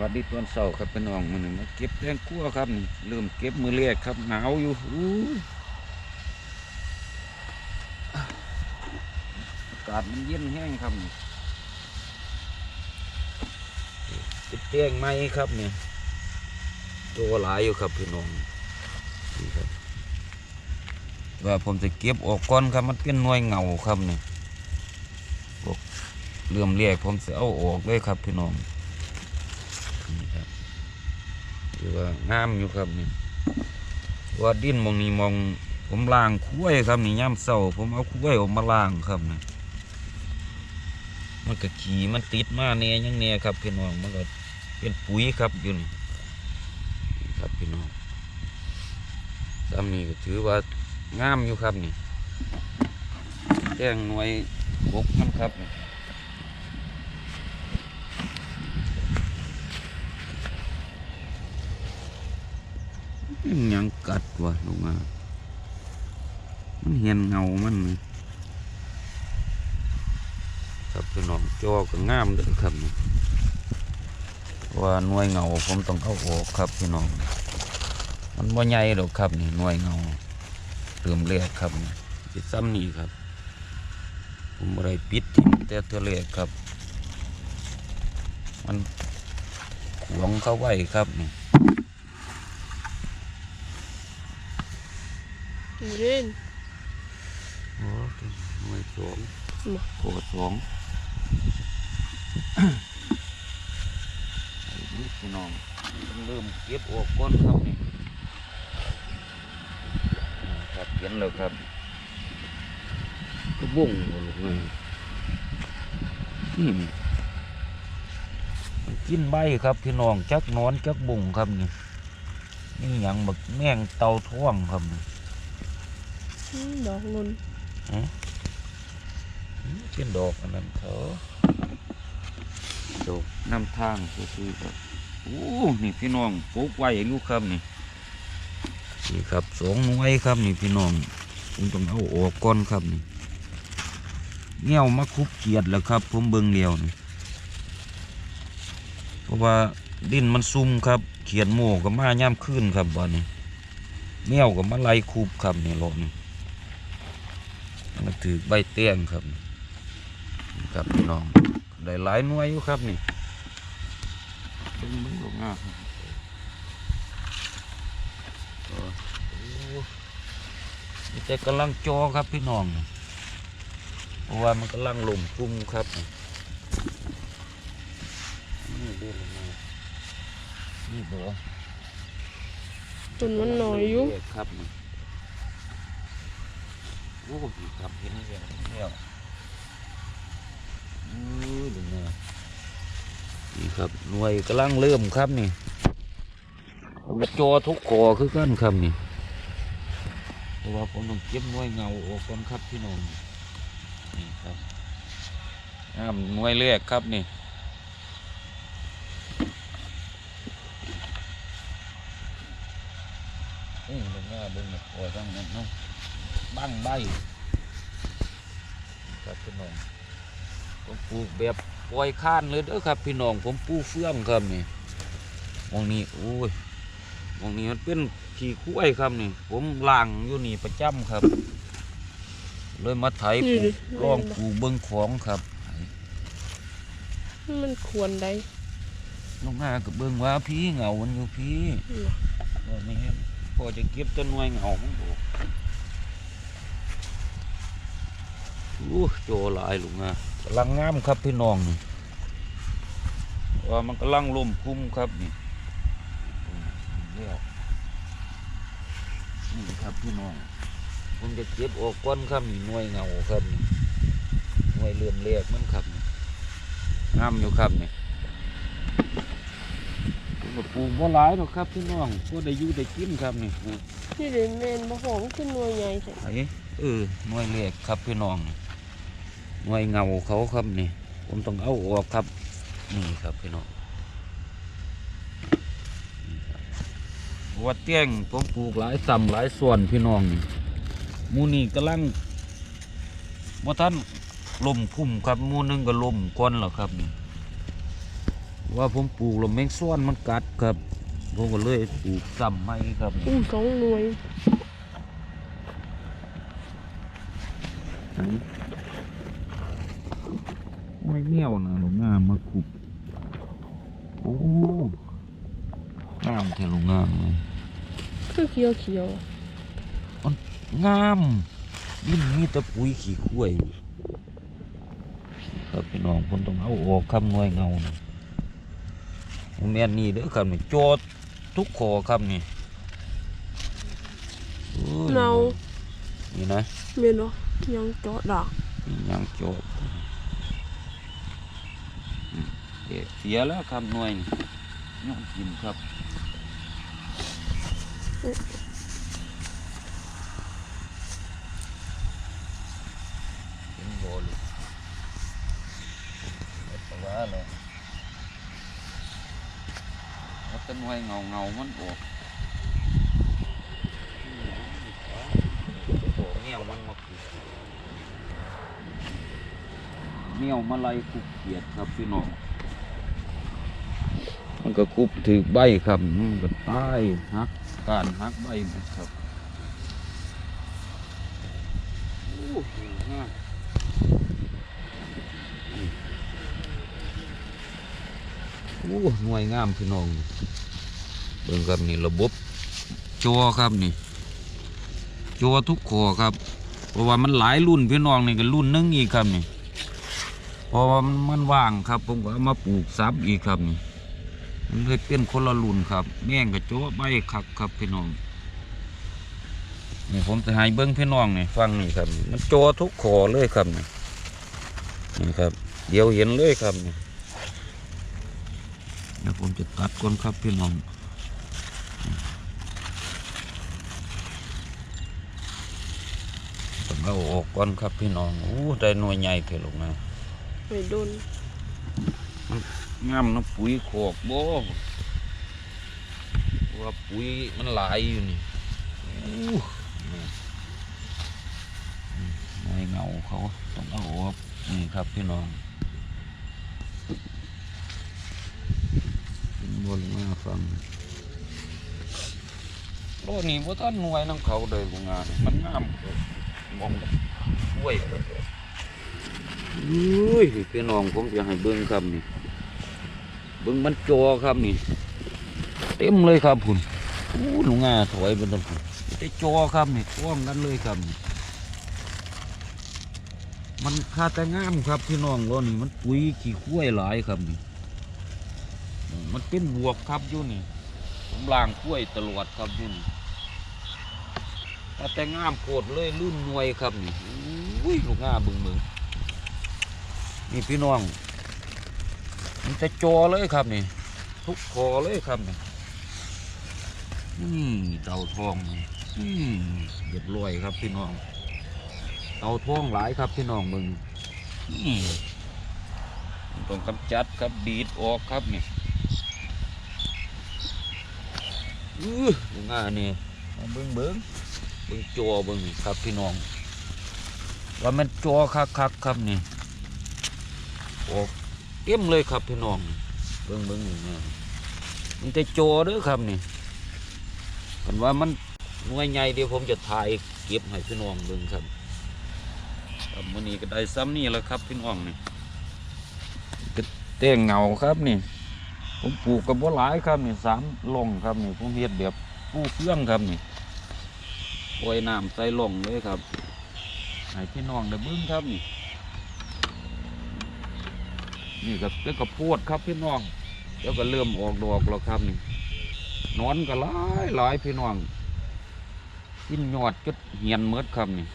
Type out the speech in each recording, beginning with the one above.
วัสดีตอนเช้าครับพี่น้องมันมาเก็บแตงกัวครับนี่เริ่มเก็บมือแรกครับหนาวอยู่อู้อากาศมันเย็นแห้งครับเก็บแตงไม้ครับเนี่ยตัวหลายอยู่ครับพี่น้องนี่ครับว่าผมจะเก็บออกก่อนครับมันเป็นหน่วยเงาครับเนี่พวกเริ่มแรกผมจะเอาออกเลยครับพี่น้อง คือว่างามอยู่ครับนี่ว่าดินมองนี้มองผมล้างคุ้ยครับนี่ย่ำเศร้าผมเอาคุ้ยออกมาล้างครับนี่มันก็ขี่มันติดมาเนี่ยยังเน่ครับพี่น้องมันก็เป็นปุ๋ยครับอยู่นี่ครับพี่น้องซ้ำนี่ก็ถือว่างามอยู่ครับนี่แจ้งหน่วยบกมันครับนี่ อิห ยังกัดวะลงมามันเห็นเงามันครับพี่น้องจอก็งามเด้อครับว่าหน่วยเงาผมต้องเอาออกครับพี่น้องมันบ่ใหญ่ดอกครับนี่หน่วยเงาเติมเลือดครับนี่จิตซ้ำนี่ครับ ผมบ่ได้ปิดทิ้งแต่เทเลือครับ มันขวงเข้าไว้ครับนี่ เล่นโอ้ยหน่วยสองมาโคตรสองไอ้นี่พี่น้องต้องเริ่มเก็บออกก้อนครับนี่อ่าครับเห็นแล้วครับก็บุ้งหมดเลยนี่มันกินใบครับพี่น้องจักหนอนจักบุ้งครับนี่นี่หยังบักแมงเตาท่วงครับนี่อืม ดอกเงินอืมเช่นดอกอันนั้นเขาดอกนำทางซื้อๆครับโอ้นี่พี่น้องปลูกไว้ลูกครับนี่นี่ครับสองหน่วยครับนี่พี่น้องผมต้องเอาออกก่อนครับนี่เงี้ยวมาคุบเกียดแล้วครับ ผมเบิ่งเดียวนี่เพราะว่าดินมันซุ่มครับเขียนโม่ก็มาย่ำขึ้นครับบ่นี้เงี้ยวก็มาไล่คุบครับนี่รถนี่ มันถือใบเตี้ยงครับนี่ครับพี่น้องได้หลายหน่วยอยู่ครับนี่เป็นมือลงงาครับโอ้นี่แต่กำลังจอครับพี่น้องเพราะว่ามันกำลังลมกลุ่มครับนี่เดินลงมานี่เบอต้นมันหน่อยอยู่ครับนี่โอ้ดีครับเห็นเห็นเนี่ยอู้ดูนี่ยนี่ครับหน่วยกำลังเริ่มครับนี่ผมจะจอทุกคอคือกันครับนี่เพราะว่าผมต้องเก็บหน่วยเงาออกก่อนครับพี่น้องนี่ครับอ้ามหน่วยแรกครับนี่อืมลงหน้าเบิ่งนะโอ้ยตั้งนั้นเนาะ บ้างใบครับพี่น้องผมปลูกแบบปล่อยข้านเลยเด้อครับ พี่น้องผมปลูกเฟื่องครับนี่มองนี้โอ้ยมองนี้มันเป็นขี้คุ้ยครับนี่ ผมล้างอยู่นี่ประจำครับ เลยมาไถปลูกลองปลูกเบิ้งของครับ มันควรได้ลงหน้ากับเบิ้งว่าพี่เหงามันอยู่พี่ตอนนี้พอจะเก็บต้นไม้เหงามันออก อู้โจหลายลุงนะกำลังงามครับพี่น้องนี่ว่ามันกำลังลมคุ้มครับนี่เลี้ยวนี่ครับพี่น้องผมจะเก็บออกก้อนครับนี่หน่วยเงาครับนี่หน่วยเลื่อมเลียกมันครับนี่งามอยู่ครับนี่ผมก็ปลูกบ่หลายหรอกครับพี่น้องก็ได้อยู่ได้กินครับนี่นี่เด่นเมนบ่หอมขึ้นหน่วยใหญ่ใช่ไอ้เออหน่วยเล็กครับพี่น้อง หน่วยเงาเขาครับนี่ ผมต้องเอาออกครับ นี่ครับพี่น้องนี่ครับวัดเตี้ยงผมปลูกหลายสัมหลายส่วนพี่น้องนี่มูนี่กำลังว่าท่านลมพุ่มครับมูนึงก็ลมก้อนแล้วครับนี่ว่าผมปลูกแล้วแมงซ้อนมันกัดครับผมก็เลยปลูกซ้ำไม่ครับอู้สองหน่วย ไม่เงี้ยวนะหลวงงามมาขุบโอ้งามแค่หลวงงามเลยคือเขียวเขียวงามดินมีแต่ปุ๋ยขี้ข้วยครับพี่น้องคนต้องเอาออกคำหน่วยเงานะแม่นนี่เด้อครับนี่โจดทุกขอครับนี่โอ้ยเนานี่นะเมียนบ่ยังเจาะดากมีหยังโจดอืม เสียแล้วครับหน่วยน้อนกินครับเป็นโบเลยไม่ต้องว่าเลยแล้วต้นไม้เงาเงามันออกเมียวมันมาขุดเมี่ยวมาไล่คุกเกียดครับพี่น้อง มันก็คุบถือใบครับมันก็ตายหักการหักใบหมดครับโอ้หน่วยงามพี่น้องเบิ่งครับนี่ระบบจัวครับนี่จัวทุกขอครับเพราะว่ามันหลายรุ่นพี่น้องนี่ก็รุ่นนึงอีกครับนี่เพราะว่ามันมันว่างครับผมก็เอามาปลูกซับอีกครับนี่ มันเลยเป็นคนละรุ่นครับ แม่งกับโจัวใบคักครับพี่น้องนี่ผมจะให้เบิ้งพี่น้องนี่ฟังนี่ครับ มันจัวทุกขอเลยครับนี่นี่ครับ เดี๋ยวเห็นเลยครับนี่เดี๋ยวผมจะตัดก่อนครับพี่น้องต้องเอาออกก่อนครับพี่น้องโอ้ได้หน่วยใหญ่เถอะลูกนะไปโดน งามน้ำปุ๋ยโขกบ่ว่าปุ๋ยมันหลายอยู่นี่โอ้นี่อืมหน่วยเงาเขาต้องเอาออกนี่ครับพี่น้องเป็นบนมาฟังโอ้นี่บ่ท่านหน่วยน้ำเขาเลยลุงงานมันงามมองกล้วยอุ้ยพี่น้องผมจะให้เบิ่งครับนี่ เบิ่งมันจอครับนี่ เต็มเลยครับพุ่นอู้ลุงงาถอยเป็นต้นพุ่นได้จอครับนี่ท่วมกันเลยครับนี่มันคาแต่งามครับพี่น้องเรานี่มันปุ๋ยขี้ข้วยหลายครับนี่มันเป็นบวกครับอยู่นี่ผมล้างกล้วยตลอดครับอยุ่นแต่แต่งามโคตรเลยลื่นนวยครับนี่อุ้ยลูกง่าบึงมึงนี่พี่น้อง มันจะจอเลยครับนี่ ทุกคอเลยครับนี่นี่เต่าทองนี่เรียบร้อยครับพี่น้องเต่าทองหลายครับพี่น้องมึงต้องกำจัดครับบีดออกครับนี่อือลูกงานี่เอาเบิ้งเบิ้งเบิ้งจอเบิ้งครับพี่น้องว่ามันจอคักคักครับนี่ออก ต็มเลยครับพี่น้องเบิ้งเบิ้งนี่นะมันจะจเด้อครับนี่กันว่ามันหน่วยใหญ่เดี๋ยวผมจะถ่ายเก็บให้พี่น้องเบิ้งครับครับมื้อนี้ก็ได้ซ้ำนี่แล้วครับพี่น้องนี่ก็แต่งเงาครับนี่ ผมปลูกกับบัวหลายครับนี่สามลงครับนี่ผมเฮ็ดแบบปลูกเฟื่องครับนี่ปล่อยน้ำใส่ลงเลยครับให้พี่น้องได้เบิ้งครับนี่ นี่ก็เป็นกระโพดครับพี่น้อง แล้วก็เริ่มออกดอกแล้วครับนี่นอนก็หลายหลายพี่น้องกินยอดจุดเหียนเมดครับนี่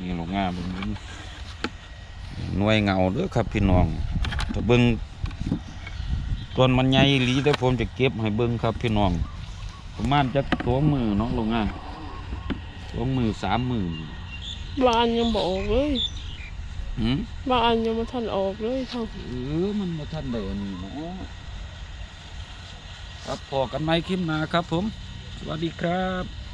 นี่ลงงาเบิ่งเบิ่งหน่วยเงาเด้อครับพี่น้องถ้าเบิ่งต้นมันใหญ่หลีแต่ผมจะเก็บให้เบิ่งครับพี่น้องประมาณจักสองมือเนาะลงงายสองมือสามมือบานยังบอกเลย หืมบานยังมาทันออกเลยเท่าเออมันมาทันได้อันนี้เนาะครับพอกันไหมคลิปหน้าครับผม สวัสดีครับ